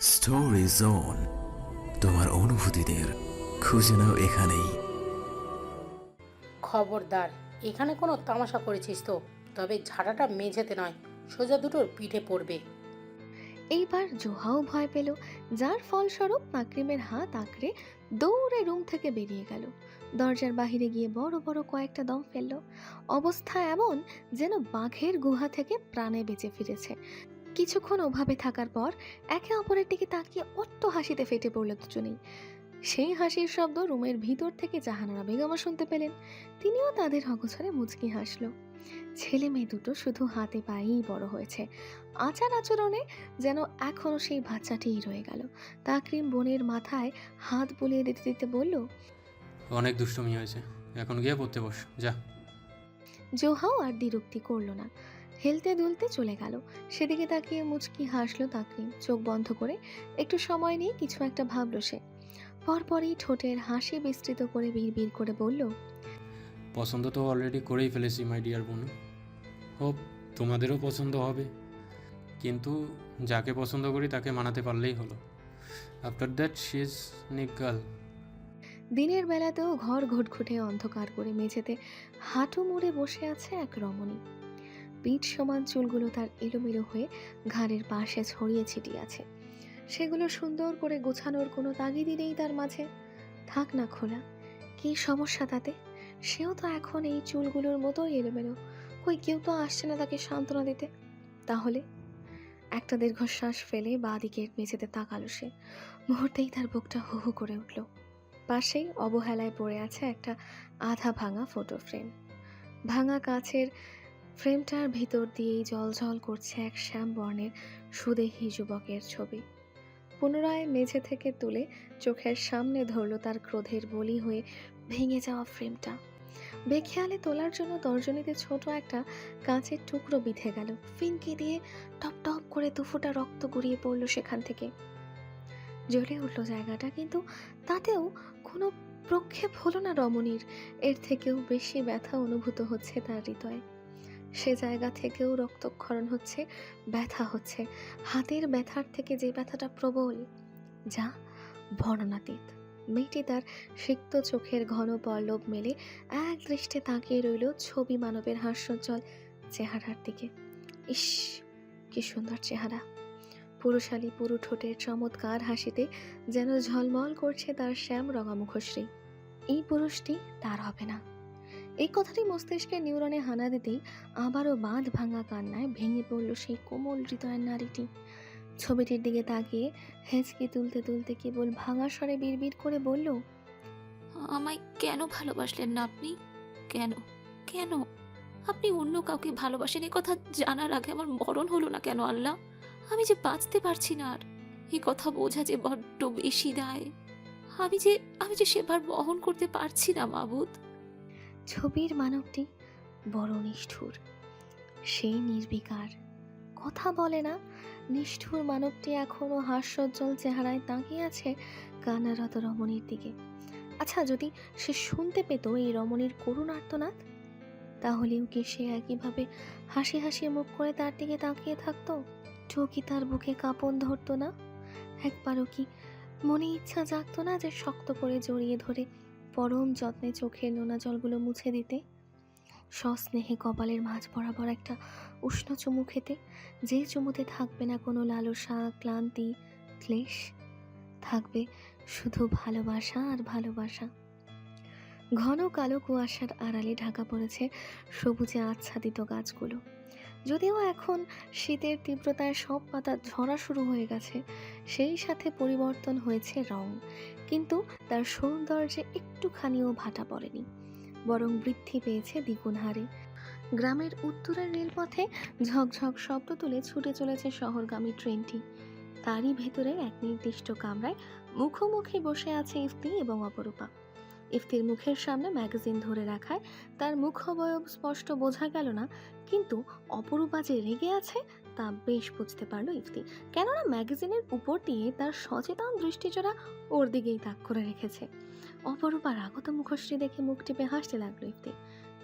Story zone তোমার অনুভূতিদের খুঁজে নাও এখানেই। খবরদার এখানে কোনো তামাশা করেছিস তো? তবে ঝাড়াটা মেঝেতে নয় সোজা দুটোর পিঠে পড়বে। এইবার জোহাও ভয় পেল যার ফলস্বরূপ নাকরিমের হাত আঁকড়ে দৌড়ে রুম থেকে বেরিয়ে গেল। দরজার বাহিরে গিয়ে বড় বড় কয়েকটা দম ফেলল। অবস্থা এমন যেন বাঘের গুহা থেকে প্রাণে বেঁচে ফিরেছে। কিছুক্ষণ ওভাবে থাকার পর একে অপরের দিকে তাকিয়ে অট্ট হাসিতে ফেটে পড়ল দুজনেই। সেই হাসির শব্দ রুমের ভিতর থেকে জাহানারা বেগমা শুনতে পেলেন। তিনিও তাদের হকছরে মুচকি হাসলো। ছেলে মেয়ে দুটো শুধু হাতে পায়েই বড় হয়েছে। আচার আচরণে যেন এখনও সেই বাচ্চাটিই রয়ে গেল। তাকরিম বোনের মাথায় হাত বুলিয়ে দিতে দিতে বলল অনেক দুষ্টুমি হয়েছে। এখন গিয়ে পড়তে বস। যা। জোহাও আর দ্বিরুক্তি করল না। হেলতে দুলতে চলে গেল। সেদিকে তাকিয়ে মুচকি হাসলো তাকরিম চোখ বন্ধ করে। একটু সময় নিয়ে কিছু একটা ভাবলো সে। পরপরই ঠোঁটের হাসি বিস্তৃত করে বিড়বিড় করে বলল পছন্দ তো অলরেডি করেই ফেলেছি মাই ডিয়ার বোন। হোপ তোমাদেরও পছন্দ হবে। কিন্তু যাকে পছন্দ করি তাকে মানাতে পারলেই হলো। আফটার দ্যাট শি ইজ নিগাল দিনের বেলাতেও ঘর ঘুটঘুটে অন্ধকার করে মেঝেতে হাঁটু মুড়ে বসে আছে এক রমণী। পিঠ সমান চুলগুলো তার এলোমেলো হয়ে ঘাড়ের পাশে ছড়িয়ে ছিটিয়ে আছে। সেগুলো সুন্দর করে গোছানোর কোনো তাগিদই নেই তার মাঝে। থাক না খোলা, কী সমস্যা তাতে? সেও তো এখন এই চুলগুলোর মতোই এলোমেলো। কই কেউ তো আসছে না তাকে সান্ত্বনা দিতে। তাহলে? একটা দীর্ঘশ্বাস ফেলে বাঁ দিকের মেঝেতে তাকালো সে। মুহূর্তেই তার বুকটা হু হু করে উঠল। পাশেই অবহেলায় পড়ে আছে একটা আধা ভাঙা ফটো ফ্রেম ভাঙা কাছের ফ্রেমটার ভিতর দিয়েই জলঝল করছে এক শ্যাম বর্ণের সুদেহী যুবকের ছবি। পুনরায় মেঝে থেকে তুলে চোখের সামনে ধরল তার ক্রোধের বলি হয়ে ভেঙে যাওয়া ফ্রেমটা। বেখেয়ালে তোলার জন্য তর্জনীতে ছোট একটা কাঁচের টুকরো বিঁধে গেল। ফিনকে দিয়ে টপ টপ করে দুফোটা রক্ত গড়িয়ে পড়ল সেখান থেকে। জ্বলে উঠল জায়গাটা, কিন্তু তাতেও কোনো প্রক্ষেপ হলো না রমণীর। এর থেকেও বেশি ব্যথা অনুভূত হচ্ছে তার হৃদয়ে। সে জায়গা থেকেও রক্তক্ষরণ হচ্ছে, ব্যথা হচ্ছে। হাতের ব্যথার থেকে যে ব্যথাটা প্রবল, যা বর্ণনাতীত মেয়েটি তার সিক্ত চোখের ঘন পল্লব মেলে, এক দৃষ্টে তাকিয়ে রইল ছবি মানবের হাস্যজ্জ্বল চেহারার দিকে। ইস, কি সুন্দর চেহারা। পুরুষালী পুরু ঠোঁটের চমৎকার হাসিতে যেন ঝলমল করছে তার শ্যাম রঙা মুখশ্রী এই পুরুষটি তার হবে না। এই কথাটি মস্তিষ্কের নিউরনে হানা দিতেই আবারও বাঁধ ভাঙা কান্নায় ভেঙে পড়ল সেই কোমল হৃদয়ের নারীটি। ছবিটির দিকে তাকিয়ে হেঁচকে তুলতে তুলতে কেবল ভাঙা স্বরে বিড়বিড় করে বলল, আমায় কেন ভালোবাসলেন না আপনি? কেন? কেন? আপনি অন্য কাউকে ভালোবাসেন? এ কথা জানার আগে আমার মরণ হলো না কেন আল্লাহ? আমি যে বাঁচতে পারছি না আর। এই কথা বোঝা যে বড্ড বেশি দায়। আমি যে আমি যে সেবার বহন করতে পারছি না, মাবুদ। ছবির মানবটি বড় নিষ্ঠুর। সেই নির্বিকার। কথা বলে না। নিষ্ঠুর মানবটি এখনও হাস্যজ্জ্বল চেহারায় তাকিয়ে আছে কান্নারত রমণীর দিকে। আচ্ছা যদি সে শুনতে পেত এই রমণীর করুণ আর্তনাদ, তাহলেও কি সে একইভাবে হাসি হাসি মুখ করে তার দিকে তাকিয়ে থাকতো? চোখই তার বুকে কাঁপন ধরতো না? একবারও কি মনে ইচ্ছা জাগতো না যে শক্ত করে জড়িয়ে ধরে পরম যত্নে চোখের নোনা জলগুলো মুছে দিতে, সস্নেহে কপালের মাঝ বরাবর একটা উষ্ণ চুমু খেতে, যে চুমুতে থাকবে না কোনো লালসা ক্লান্তি, ক্লেশ, থাকবে শুধু ভালোবাসা আর ভালোবাসা। ঘন কালো কুয়াশার আড়ালে ঢাকা পড়েছে সবুজে আচ্ছাদিত গাছগুলো। যদিও এখন শীতের তীব্রতায় সব পাতা ঝরা শুরু হয়ে গেছে, সেই সাথে পরিবর্তন হয়েছে রং। কিন্তু তার সৌন্দর্যে একটুখানিও ভাটা পড়েনি, বরং বৃদ্ধি পেয়েছে দ্বিগুণ হারে। গ্রামের উত্তরের রেলপথে ঝকঝক শব্দ তুলে ছুটে চলেছে শহরগামী ট্রেনটি। তারই ভেতরে এক নির্দিষ্ট কামরায় মুখোমুখি বসে আছে ইফতি এবং অপরূপা। ইফতির মুখের সামনে ম্যাগাজিন ধরে রাখায় তার মুখবয়ব স্পষ্ট বোঝা গেল না, কিন্তু অপরূপা যে রেগে আছে তা বেশ বুঝতে পারল ইফতি কেননা ম্যাগাজিনের উপর দিয়ে তার সচেতন দৃষ্টিচোরা ওর দিকেই তাক করে রেখেছে। অপরূপার আগত মুখশ্রী দেখে মুখ টিপে হাসতে লাগল ইফতি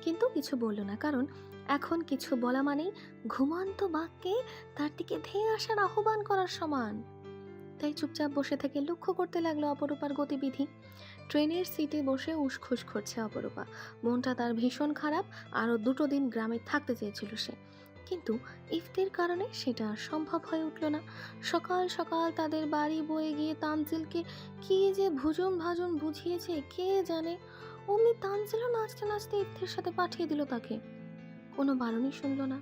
কিন্তু কিছু বলল না, কারণ এখন কিছু বলা মানেই ঘুমন্ত বাক্যে তার দিকে ধেয়ে আসার আহ্বান করার সমান। রাস্তায় চুপচাপ বসে থেকে লক্ষ্য করতে লাগল অপরূপার গতিবিধি। ট্রেনের সিটে বসে উসখুস করছে অপরূপা। মনটা তার ভীষণ খারাপ, আরও দুটো দিন গ্রামে থাকতে চেয়েছিল সে। কিন্তু ইফতির কারণে সেটা আর সম্ভব হয়ে উঠল না। সকাল সকাল তাদের বাড়ি বয়ে গিয়ে তানজিলকে কি যে ভুজন ভাজন বুঝিয়েছে, কে জানে? অমনি তানজিলও নাচতে নাচতে ইফতির সাথে পাঠিয়ে দিল তাকে। কোনো বারণই শুনলো না।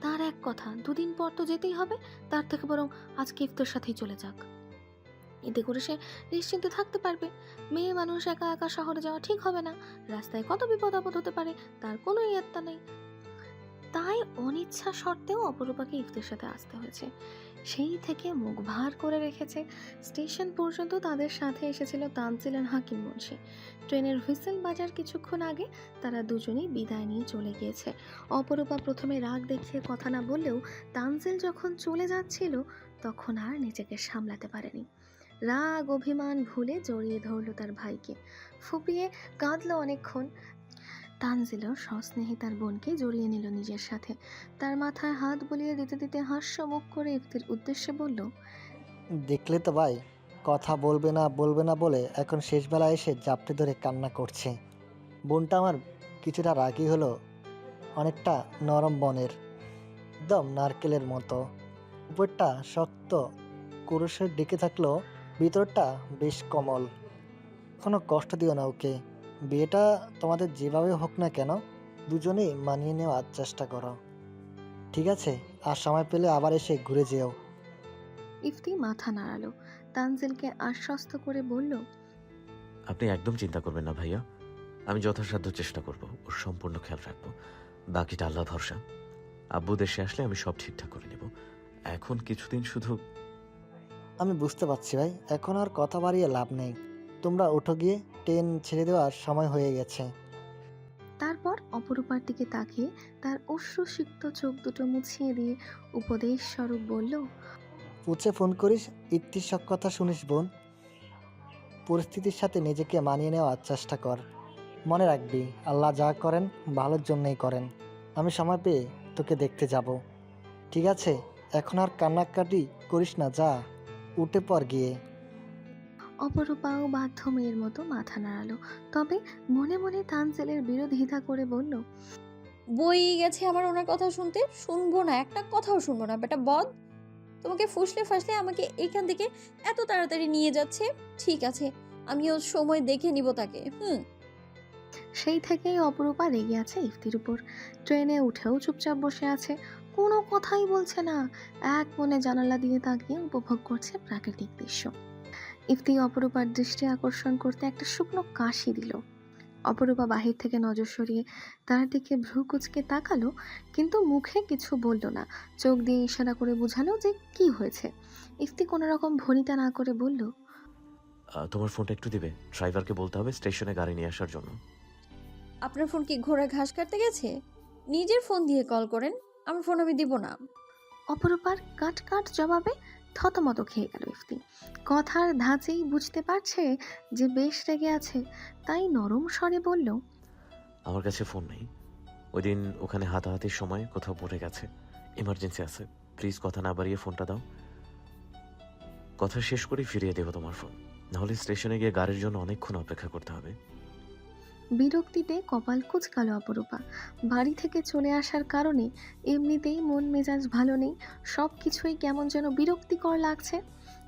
তার এক কথা, দুদিন পর তো যেতেই হবে। তার থেকে বরং আজকে ইফতের সাথেই চলে যাক। এতে করে সে নিশ্চিন্তে থাকতে পারবে। মেয়ে মানুষ একা একা শহরে যাওয়া ঠিক হবে না। রাস্তায় কত বিপদ আপদ হতে পারে, তার কোনো ইয়ত্তা নেই। তাই অনিচ্ছা সত্ত্বেও অপরূপাকে ইফতের সাথে আসতে হয়েছে। সেই থেকে মুখ ভার করে রেখেছে। স্টেশন পর্যন্ত তাদের সাথে এসেছিল তানজিলেন হাকিম মুন্সি। ট্রেনের হুইসেল বাজার কিছুক্ষণ আগে তারা দুজনেই বিদায় নিয়ে চলে গিয়েছে। অপরূপা প্রথমে রাগ দেখিয়ে কথা না বললেও তানজিল যখন চলে যাচ্ছিল, তখন আর নিজেকে সামলাতে পারেনি। রাগ, অভিমান ভুলে জড়িয়ে ধরল তার ভাইকে। ফুপিয়ে কাঁদলো অনেকক্ষণ। তানজিলও সস্নেহে তার বোনকে জড়িয়ে নিল নিজের সাথে। তার মাথায় হাত বুলিয়ে দিতে দিতে হাস্যমুখ করে ইফতির উদ্দেশ্যে বলল, দেখলে তো ভাই, কথা বলবে না বলবে না বলে এখন শেষবেলা এসে জাপটে ধরে কান্না করছে। বোনটা আমার কিছুটা রাগি হলো, অনেকটা নরম বনের, একদম নারকেলের মতো। উপরটা শক্ত কুরুষের ডেকে থাকলেও ভিতরটা বেশ কমল। কোনো কষ্ট দিও না ওকে। বিয়েটা তোমাদের যেভাবে হোক না কেন দুজনেই মানিয়ে নেওয়ার চেষ্টা করো। ঠিক আছে? আর সময় পেলে আবার এসে ঘুরে যেও। ইফতি মাথা নাড়ালো। তানজিলকে আশ্বস্ত করে বলল আপনি একদম চিন্তা করবেন না ভাইয়া। আমি যথাসাধ্য চেষ্টা করব ওর সম্পূর্ণ খেয়াল রাখব। বাকিটা আল্লাহ ভরসা। আব্বু দেশে আসলে আমি সব ঠিকঠাক করে নেব। এখন কিছুদিন শুধু আমি বুঝতে পারছি ভাই এখন আর কথা বাড়িয়ে লাভ নেই। তোমরা ওঠো গিয়ে। ট্রেন ছেড়ে দেওয়ার সময় হয়ে গেছে। তারপর অপরূপার দিকে তাকিয়ে তার অশ্রুসিক্ত চোখ দুটো মুছিয়ে দিয়ে উপদেশ স্বরূপ বলল পুছে ফোন করিস ইত্তির সব কথা শুনিস বোন। পরিস্থিতির সাথে নিজেকে মানিয়ে নেওয়ার চেষ্টা কর। মনে রাখবি আল্লাহ যা করেন ভালোর জন্যই করেন। আমি সময় পেয়ে তোকে দেখতে যাব। ঠিক আছে এখন আর কান্নাকাটি করিস না যা। উঠে পর গিয়ে। অপরূপাও বাধ্য মেয়ের মতো মাথা নাড়ালো। তবে মনে মনে তানজেলের বিরোধিতা করে বলল বই গেছে আমার ওনার কথা শুনতে শুনব না একটা কথাও শুনব না বেটা বদ। তোমাকে ফুসলে ফাসলে আমাকে এখান থেকে এত তাড়াতাড়ি নিয়ে যাচ্ছে? ঠিক আছে আমিও সময় দেখে নিব তাকে হুম। সেই থেকেই অপরূপা রেগে আছে ইফতির উপর। ট্রেনে উঠেও চুপচাপ বসে আছে কোনো কথাই বলছে না। এক মনে জানালা দিয়ে তাকিয়ে উপভোগ করছে প্রাকৃতিক দৃশ্য। ইফতি অপরূপার দৃষ্টি আকর্ষণ করতে একটা শুকনো কাশি দিল। অপরূপা বাহির থেকে নজর সরিয়ে তার দিকে ভ্রু কুচকে তাকালো কিন্তু মুখে কিছু বলল না। চোখ দিয়ে ইশারা করে বোঝালো যে কি হয়েছে। ইফতি কোনো রকম ভনিতা না করে বলল তোমার ফোনটা একটু দিবে। ড্রাইভারকে বলতে হবে স্টেশনে গাড়ি নিয়ে আসার জন্য। আপনার ফোন কি ঘোড়া ঘাস কাটতে গেছে? নিজের ফোন দিয়ে কল করেন আমার ফোন আমি দিব না। অপরূপার কাট কাট জবাবে থতমত খেয়ে গেল ইফতি। কথার ধাঁচেই বুঝতে পারছে যে বেশ রেগে আছে, তাই নরম স্বরে বলল, আমার কাছে ফোন নেই। ওই দিন ওখানে হাতাহাতির সময় কোথাও পড়ে গেছে। ইমার্জেন্সি আছে। প্লিজ কথা না বাড়িয়ে ফোনটা দাও। কথা শেষ করে ফিরিয়ে দেবো তোমার ফোন। নাহলে স্টেশনে গিয়ে গাড়ির জন্য অনেকক্ষণ অপেক্ষা করতে হবে। বিরক্তিতে কপাল কুচকালো অপরূপা। বাড়ি থেকে চলে আসার কারণে এমনিতেই মন মেজাজ ভালো নেই। সব কিছুই কেমন যেন বিরক্তিকর লাগছে।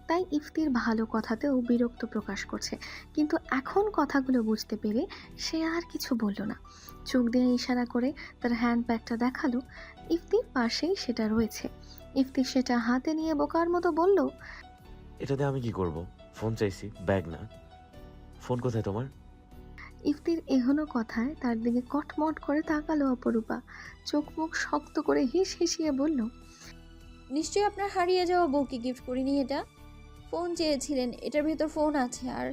তাই ইফতির ভালো কথাতেও বিরক্ত প্রকাশ করছে। কিন্তু এখন কথাগুলো বুঝতে পেরে সে আর কিছু বলল না। চোখ দিয়ে ইশারা করে তার হ্যান্ড ব্যাগটা দেখাল। ইফতির পাশেই সেটা রয়েছে। ইফতি সেটা হাতে নিয়ে বোকার মতো বলল, এটাতে আমি কি করব? ফোন চাইছি, ব্যাগ না। ফোন কোথায় তোমার? ইফতির এহনো কথায় তার দিকে কটমট করে তাকালো অপরূপা। চোখ মুখ শক্ত করে হিস হিসিয়ে বলল নিশ্চয়ই আপনার হারিয়ে যাওয়া বউকে গিফট করিনি এটা? ফোন চেয়েছিলেন এটার ভেতর ফোন আছে। আর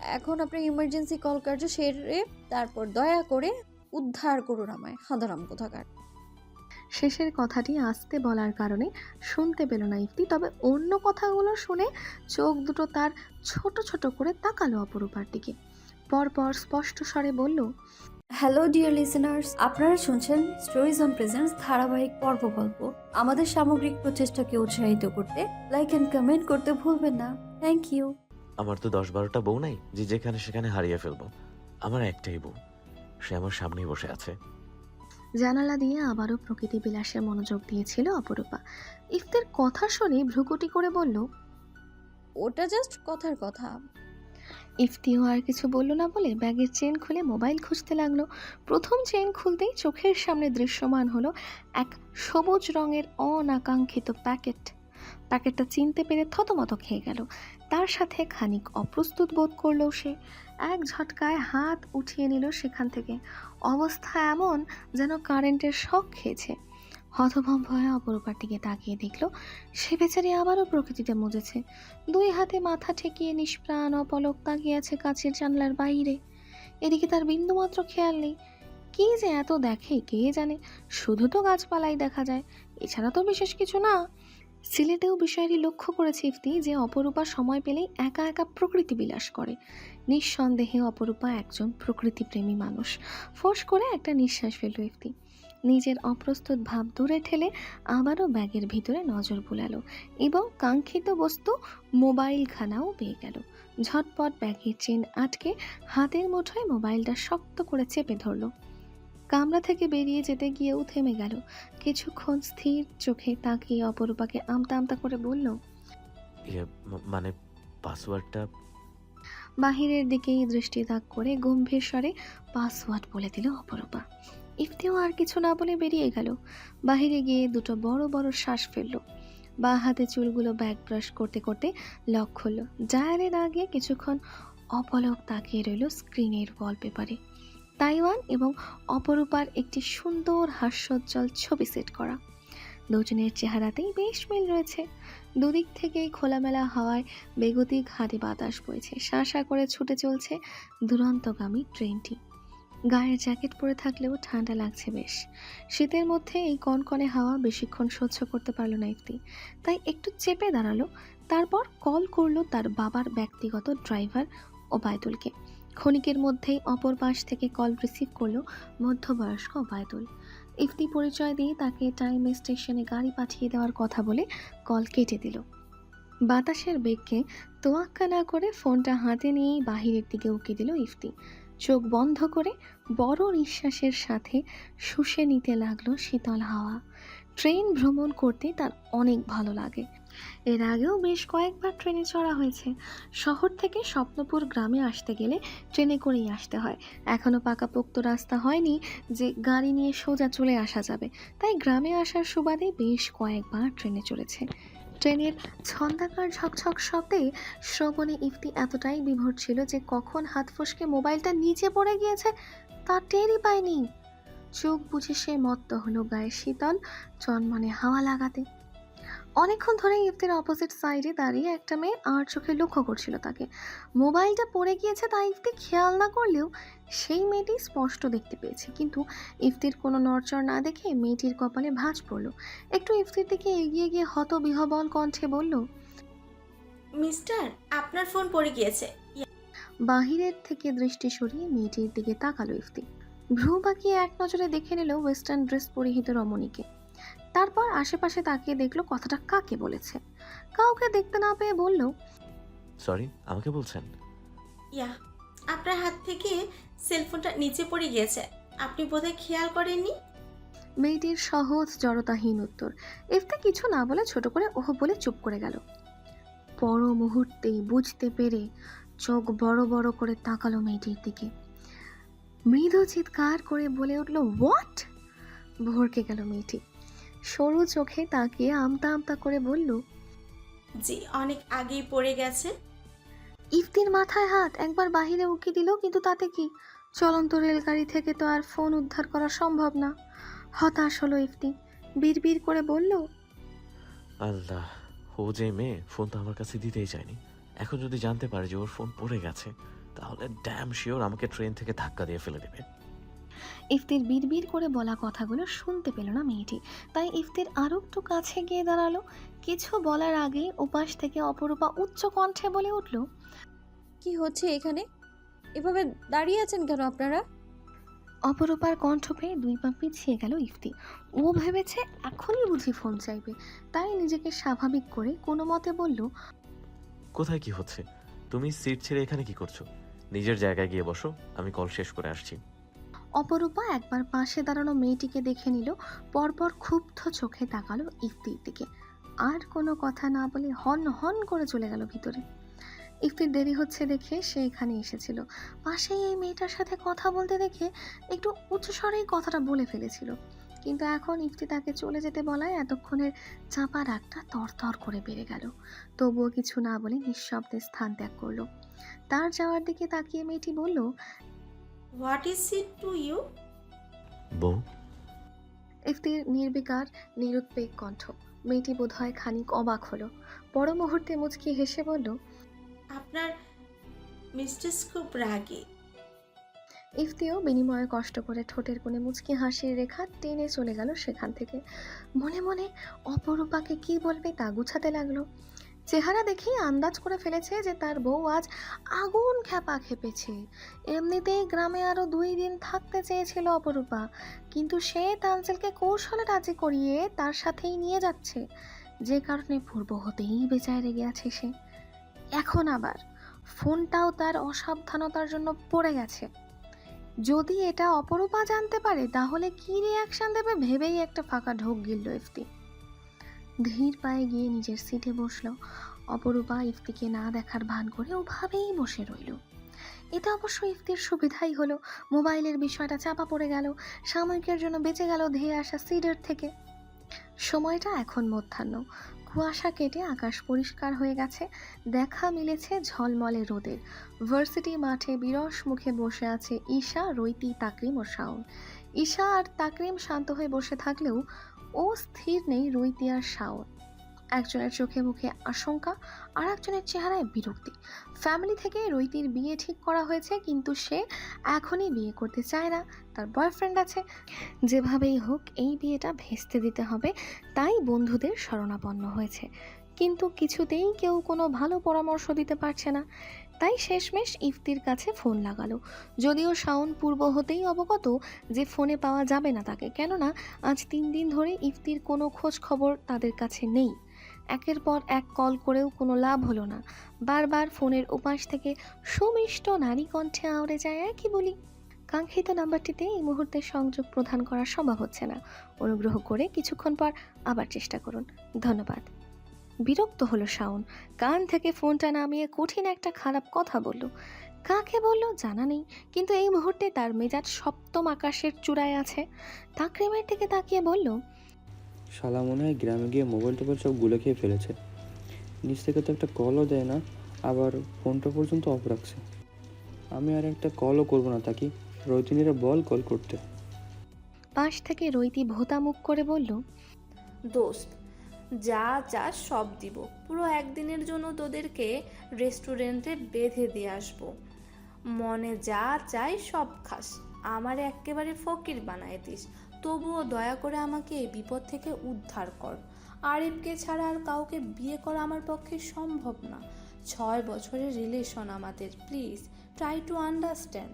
এখন আপনার ইমার্জেন্সি কল কার্য সেরে তারপর দয়া করে উদ্ধার করুন আমায় হাঁদারাম কোথাকার। শেষের কথাটি আস্তে বলার কারণে শুনতে পেল না ইফতি তবে অন্য কথাগুলো শুনে চোখ দুটো তার ছোট ছোট করে তাকালো অপরূপার দিকে। পরপর স্পষ্ট স্বরে বলল হ্যালো ডিয়ার লিসেনার্স আপনারা শুনছেন স্টোরিজ অন প্রেজেন্স ধারাবাহিক পর্ব গল্প। আমাদের সামগ্রিক প্রচেষ্টাকে উৎসাহিত করতে লাইক অ্যান্ড কমেন্ট করতে ভুলবেন না। থ্যাংক ইউ আমার তো দশ বারোটা বউ নাই যে যেখানে সেখানে হারিয়ে ফেলব। আমার একটাই বউ সে আমার সামনেই বসে আছে। জানালা দিয়ে আবারও প্রকৃতি বিলাসে মনোযোগ দিয়েছিল অপরূপা। ইফতের কথা শুনে ভ্রুকুটি করে বলল ওটা জাস্ট কথার কথা। ইফতিও আর কিছু বলল না বলে ব্যাগের চেন খুলে মোবাইল খুঁজতে লাগল। প্রথম চেন খুলতেই চোখের সামনে দৃশ্যমান হলো এক সবুজ রঙের অনাকাঙ্ক্ষিত প্যাকেট। প্যাকেটটা চিনতে পেরে থতমত খেয়ে গেল। তার সাথে খানিক অপ্রস্তুত বোধ করল সে। এক ঝটকায় হাত উঠিয়ে নিল সেখান থেকে। অবস্থা এমন যেন কারেন্টের শখ খেয়েছে। হতভম্ব হয়ে অপরূপার দিকে তাকিয়ে দেখল, সে বেচারি আবারও প্রকৃতিতে মজেছে। দুই হাতে মাথা ঠেকিয়ে নিষ্প্রাণ অপলক তাকিয়ে আছে কাছের জানলার বাইরে। এদিকে তার বিন্দুমাত্র খেয়াল নেই। কি যে এত দেখে, কে জানে? শুধু তো গাছপালাই দেখা যায়। এছাড়া তো বিশেষ কিছু না। সিলেটেও বিষয়টি লক্ষ্য করেছে ইফতি যে অপরূপা সময় পেলেই একা একা প্রকৃতি বিলাস করে। নিঃসন্দেহে অপরূপা একজন প্রকৃতিপ্রেমী মানুষ। ফোঁস করে একটা নিঃশ্বাস ফেলল ইফতি। নিজের অপ্রস্তুত ভাব দূরে ঠেলে আবারও ব্যাগের ভিতরে নজর বুলালো এবং কাঙ্ক্ষিত বস্তু মোবাইলখানাও পেয়ে গেল। ঝটপট ব্যাগের চেন আটকে হাতের মুঠোয় মোবাইলটা শক্ত করে চেপে ধরলো। কামরা থেকে বেরিয়ে যেতে গিয়েও থেমে গেল। কিছুক্ষণ স্থির চোখে তাকিয়ে অপরূপাকে আমতা আমতা করে বলল ইয়ে ম- মানে পাসওয়ার্ডটা? বাহিরের দিকেই দৃষ্টি তাক করে গম্ভীর স্বরে পাসওয়ার্ড বলে দিল অপরূপা। ইফতিও আর কিছু না বলে বেরিয়ে গেল। বাহিরে গিয়ে দুটো বড় বড় শ্বাস ফেলল। বা হাতে চুলগুলো ব্যাক ব্রাশ করতে করতে লক খুলল ডায়ালে না গিয়ে কিছুক্ষণ অপলক তাকিয়ে রইল স্ক্রিনের ওয়ালপেপারে তাইওয়ান এবং অপরূপার একটি সুন্দর হাস্যোজ্জ্বল ছবি সেট করা। দুজনের চেহারাতেই বেশ মিল রয়েছে। দুদিক থেকেই খোলামেলা হাওয়ায় বেগতিক হাটে বাতাস বইছে। শাঁসা করে ছুটে চলছে দুরন্তগামী ট্রেনটি গায়ের জ্যাকেট পরে থাকলেও ঠান্ডা লাগছে বেশ। শীতের মধ্যে এই কনকনে হাওয়া বেশিক্ষণ সহ্য করতে পারল না ইফতি তাই একটু চেপে দাঁড়াল, তারপর কল করল তার বাবার ব্যক্তিগত ড্রাইভার ওবায়দুলকে। ক্ষণিকের মধ্যেই অপর পাশ থেকে কল রিসিভ করল মধ্যবয়স্ক ওবায়দুল। ইফতি পরিচয় দিয়ে তাকে টাইম স্টেশনে গাড়ি পাঠিয়ে দেওয়ার কথা বলে কল কেটে দিল। বাতাসের বেগকে তোয়াক্কা না করে ফোনটা হাতে নিয়েই বাহিরের দিকে উকি দিল ইফতি। চোখ বন্ধ করে বড় নিঃশ্বাসের সাথে শুষে নিতে লাগল শীতল হাওয়া। ট্রেন ভ্রমণ করতে তার অনেক ভালো লাগে। এর আগেও বেশ কয়েকবার ট্রেনে চড়া হয়েছে। শহর থেকে স্বপ্নপুর গ্রামে আসতে গেলে ট্রেনে করেই আসতে হয়। এখনও পাকাপোক্ত রাস্তা হয়নি যে গাড়ি নিয়ে সোজা চলে আসা যাবে। তাই গ্রামে আসার সুবাদে বেশ কয়েকবার ট্রেনে চড়েছে। ট্রেনের ছন্দাকার ঝকঝক শব্দে শ্রবণে ইফতি এতটাই বিভোর ছিল যে কখন হাত ফসকে মোবাইলটা নিচে পড়ে গিয়েছে তা টেরই পায়নি। চোখ বুঝে সে মত্ত হলো গায়ে শীতল, চনমনে হাওয়া লাগাতে। অনেকক্ষণ ধরে ইফতির অপোজিট সাইডে দাঁড়িয়ে একটা মেয়ে আর চোখে লক্ষ্য করছিল তাকে। মোবাইলটা পড়ে গিয়েছে তাই ইফতি খেয়াল না করলেও সেই মেয়েটি স্পষ্ট দেখতে পেয়েছে। কিন্তু ইফতির কোনো নড়চড় না দেখে মেয়েটির কপালে ভাঁজ পড়ল। একটু ইফতির দিকে এগিয়ে গিয়ে হত বিহবল কণ্ঠে বলল মিস্টার আপনার ফোন পড়ে গিয়েছে। বাহিরের থেকে দৃষ্টি সরিয়ে মেয়েটির দিকে তাকালো ইফতি। ভ্রু বাঁকিয়ে এক নজরে দেখে নিল ওয়েস্টার্ন ড্রেস পরিহিত রমণীকে। তারপর আশেপাশে তাকিয়ে দেখল কথাটা কাকে বলেছে। কাউকে দেখতে না পেয়ে বলল সরি আমাকে বলছেন? ইয়া আপনার হাত থেকে সেলফোনটা নিচে পড়ে গিয়েছে। আপনি বোধহয় খেয়াল করেননি? মেয়েটির সহজ জড়তাহীন উত্তর। ইফতি কিছু না বলে ছোট করে ওহ বলে চুপ করে গেল। পর মুহূর্তেই বুঝতে পেরে চোখ বড় বড় করে তাকালো মেয়েটির দিকে। মৃদু চিৎকার করে বলে উঠল হোয়াট ভরকে গেল মেয়েটি। সরু চোখে তাকিয়ে আমতা আমতা করে বলল জি অনেক আগেই পড়ে গেছে। ইফতির মাথায় হাত একবার বাহিরে উকি দিল কিন্তু তাতে কি? চলন্ত রেলগাড়ি থেকে তো আর ফোন উদ্ধার করা সম্ভব না। হতাশ হলো ইফতি। বিড়বিড় করে বলল আল্লাহ ও যে মেয়ে ফোন তো আমার কাছে দিতেই চায়নি। এখন যদি জানতে পারে যে ওর ফোন পড়ে গেছে তাহলে ড্যাম শিওর আমাকে ট্রেন থেকে ধাক্কা দিয়ে ফেলে দেবে। ইফতির বিড়বিড় করে বলা কথাগুলো শুনতে পেল না মেয়েটি। তাই ইফতির আরও একটু কাছে গিয়ে দাঁড়াল। কিছু বলার আগে উপাস থেকে অপরূপা উচ্চ কণ্ঠে বলে উঠল কি হচ্ছে এখানে? এভাবে দাঁড়িয়ে আছেন কেন আপনারা? অপরূপার কণ্ঠ পেয়ে দুই পা পিছিয়ে গেল ইফতি। ও ভেবেছে এখনই বুঝি ফোন চাইবে। তাই নিজেকে স্বাভাবিক করে কোনো মতে বলল কোথায় কি হচ্ছে? তুমি সিট ছেড়ে এখানে কি করছ? নিজের জায়গায় গিয়ে বসো আমি কল শেষ করে আসছি। অপরূপা একবার পাশে দাঁড়ানো মেয়েটিকে দেখে নিল, পরপর ক্ষুব্ধ চোখে তাকালো ইফতির দিকে। আর কোনো কথা না বলে হন হন করে চলে গেল ভিতরে। ইফতির দেরি হচ্ছে দেখে সে এখানে এসেছিল। পাশেই এই মেয়েটার সাথে কথা বলতে দেখে একটু উচ্চস্বরেই কথাটা বলে ফেলেছিল। কিন্তু এখন ইফতি তাকে চলে যেতে বলায় এতক্ষণের চাপা রাগটা তরতর করে বেড়ে গেল। তবুও কিছু না বলে নিঃশব্দে স্থান ত্যাগ করল। তার যাওয়ার দিকে তাকিয়ে মেয়েটি বলল what is it to you বউ। ইফতির নির্বিকার নিরুৎপেক কণ্ঠ। মেয়েটি বোধহয় খানিক অবাক হলো। পর মুহূর্তে মুচকি হেসে বলল আপনার মিস্টেস খুব রাগী। ইফতিও বিনিময়ে কষ্ট করে ঠোঁটের কোণে মুচকি হাসির রেখা টেনে চলে গেল সেখান থেকে। মনে মনে অপরূপাকে কি বলবে তা গুছাতে লাগল। চেহারা দেখেই আন্দাজ করে ফেলেছে যে তার বউ আজ আগুন খ্যাপা খেপেছে। এমনিতেই গ্রামে আরও দুই দিন থাকতে চেয়েছিল অপরূপা, কিন্তু সে তানসেলকে কৌশলে রাজি করিয়ে তার সাথেই নিয়ে যাচ্ছে। যে কারণে পূর্ব হতেই বেচায় রেগে আছে সে। এখন আবার ফোনটাও তার অসাবধানতার জন্য পড়ে গেছে। যদি এটা অপরূপা জানতে পারে, তাহলে কি রিয়াকশন দেবে ভেবেই একটা ফাঁকা ঢোক গিলল ইফতি। ধীর পায়ে গিয়ে নিজের সিটে বসল। অপরূপা ইফতিকে না দেখার ভান করে ওভাবেই বসে রইল। এটা অবশ্য ইফতির সুবিধাই হলো। মোবাইলের বিষয়টা চাপা পড়ে গেল। সাময়িকের জন্য বেঁচে গেল ধেয়ে আসা সিডের থেকে। সময়টা এখন মধ্যাহ্ন। কুয়াশা কেটে আকাশ পরিষ্কার হয়ে গেছে। দেখা মিলেছে ঝলমলে রোদের। ভার্সিটি মাঠে বিরস মুখে বসে আছে ঈশা, রৈতি, তাকরিম ও শাওন। ঈশা আর তাকরিম শান্ত হয়ে বসে থাকলেও ও স্থির নেই রৈতি আর শাওন একজনের চোখে মুখে আশঙ্কা আর একজনের চেহারায় বিরক্তি। ফ্যামিলি থেকে রৈতির বিয়ে ঠিক করা হয়েছে, কিন্তু সে এখনই বিয়ে করতে চায় না। তার বয়ফ্রেন্ড আছে। যেভাবেই হোক, এই বিয়েটা ভেস্তে দিতে হবে। তাই বন্ধুদের শরণাপন্ন হয়েছে। কিন্তু কিছুতেই কেউ কোনো ভালো পরামর্শ দিতে পারছে না। তাই শেষমেশ ইফতির কাছে ফোন লাগালো। যদিও শাওন পূর্ব হতেই অবগত যে ফোনে পাওয়া যাবে না তাকে, কেননা আজ তিন দিন ধরে ইফতির কোনো খোঁজ খবর তাদের কাছে নেই। একের পর এক কল করেও কোনো লাভ হলো না। বারবার ফোনের উপাস থেকে সুমিষ্ট নারী কণ্ঠে আওড়ে যায় একই বলি। কাঙ্ক্ষিত নাম্বারটিতে এই মুহূর্তে সংযোগ প্রদান করা সম্ভব হচ্ছে না। অনুগ্রহ করে কিছুক্ষণ পর আবার চেষ্টা করুন। ধন্যবাদ। বিরক্ত হলো শাওন। কান থেকে ফোনটা নামিয়ে কঠিন একটা খারাপ কথা বলল। কাকে বলল জানা নেই কিন্তু এই মুহূর্তে তার মেজাজ সপ্তম আকাশের চূড়ায় আছে। তাকরিমের দিকে তাকিয়ে বলল শালা মনে হয় গ্রামে গিয়ে মোবাইল টোবাইল সবগুলো খেয়ে ফেলেছে। নিচ থেকে তো একটা কলও দেয় না আবার ফোনটা পর্যন্ত অফ রাখছে। আমি আর একটা কলও করব না তাকে। রজনীরা বল কল করতে। পাশ থেকে রৈতি ভোতা মুখ করে বলল দোস্ত যা চাস সব দিব। পুরো একদিনের জন্য তোদেরকে রেস্টুরেন্টে বেঁধে দিয়ে আসব। মনে যা চাই সব খাস। আমার একেবারে ফকির বানায় দিস। তবুও দয়া করে আমাকে এই বিপদ থেকে উদ্ধার কর। আরিফকে ছাড়া আর কাউকে বিয়ে করা আমার পক্ষে সম্ভব না। ছয় বছরের রিলেশন আমাদের, প্লিজ ট্রাই টু আন্ডারস্ট্যান্ড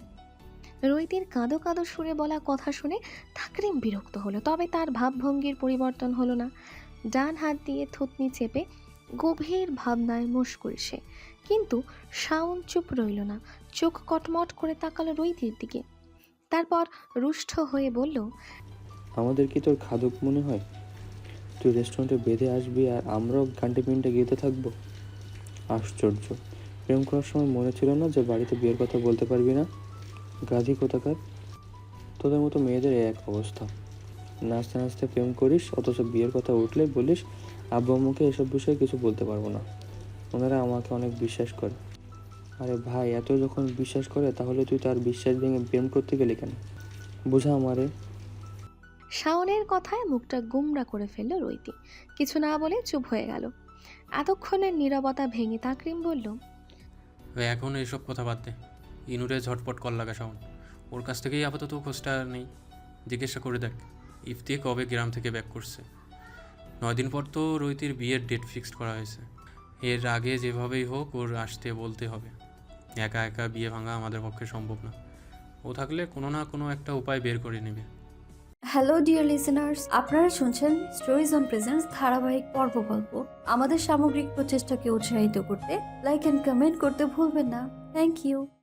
রৈতির কাঁদো কাঁদো সুরে বলা কথা শুনে তাকরিম বিরক্ত হলো, তবে তার ভাবভঙ্গির পরিবর্তন হলো না। ডান হাত দিয়ে থুতনি চেপে গভীর ভাবনায় মুশকুল সে। কিন্তু শাওন চুপ রইল না, চোখ কটমট করে তাকালো রৈতির দিকে। তারপর রুষ্ট হয়ে বলল, আমাদের কি তোর খাদক মনে হয়? তুই রেস্টুরেন্টে বেঁধে আসবি আর আমরাও ঘান্টে পিনটে গেতে থাকব? আশ্চর্য। প্রেম করার সময় মনে ছিল না যে বাড়িতে বিয়ের কথা বলতে পারবি না? গাধি কোথাকার? তোদের মতো মেয়েদের এক অবস্থা। নাচতে নাচতে প্রেম করিস অথচ বিয়ের কথা উঠলে বলিস আব্বু আম্মুকে এসব বিষয়ে কিছু বলতে পারব না। ওনারা আমাকে অনেক বিশ্বাস করে। আরে ভাই এত যখন বিশ্বাস করে তাহলে তুই তার বিশ্বাস ভেঙে প্রেম করতে গেলি কেন? বোঝা আমারে। শাওনের কথায় মুখটা গুমরা করে ফেলল রৈতি কিছু না বলে চুপ হয়ে গেল। এতক্ষণের নীরবতা ভেঙে তাকরিম বলল এখন এইসব কথা বাদ দে। ইনুরে ঝটপট কল লাগা শাওন। ওর কাছ থেকেই আপাতত খোঁজটা নেই জিজ্ঞাসা করে দেখ। ইফতি কবে গ্রাম থেকে ব্যাক করছে? নয় দিন পর তো রোহিতের বিয়ের ডেট ফিক্সড করা হয়েছে। এর আগে যেভাবেই হোক ওর আসতে বলতে হবে। একা একা বিয়ে ভাঙা আমাদের পক্ষে সম্ভব না। ও থাকলে কোনো না কোনো একটা উপায় বের করে নেবে। হ্যালো ডিয়ার লিসেনার্স আপনারা শুনছেন স্টোরিজ অন প্রেজেন্স ধারাবাহিক পর্ব গল্প। আমাদের সামগ্রিক প্রচেষ্টাকে উৎসাহিত করতে লাইক অ্যান্ড কমেন্ট করতে ভুলবেন না। Thank you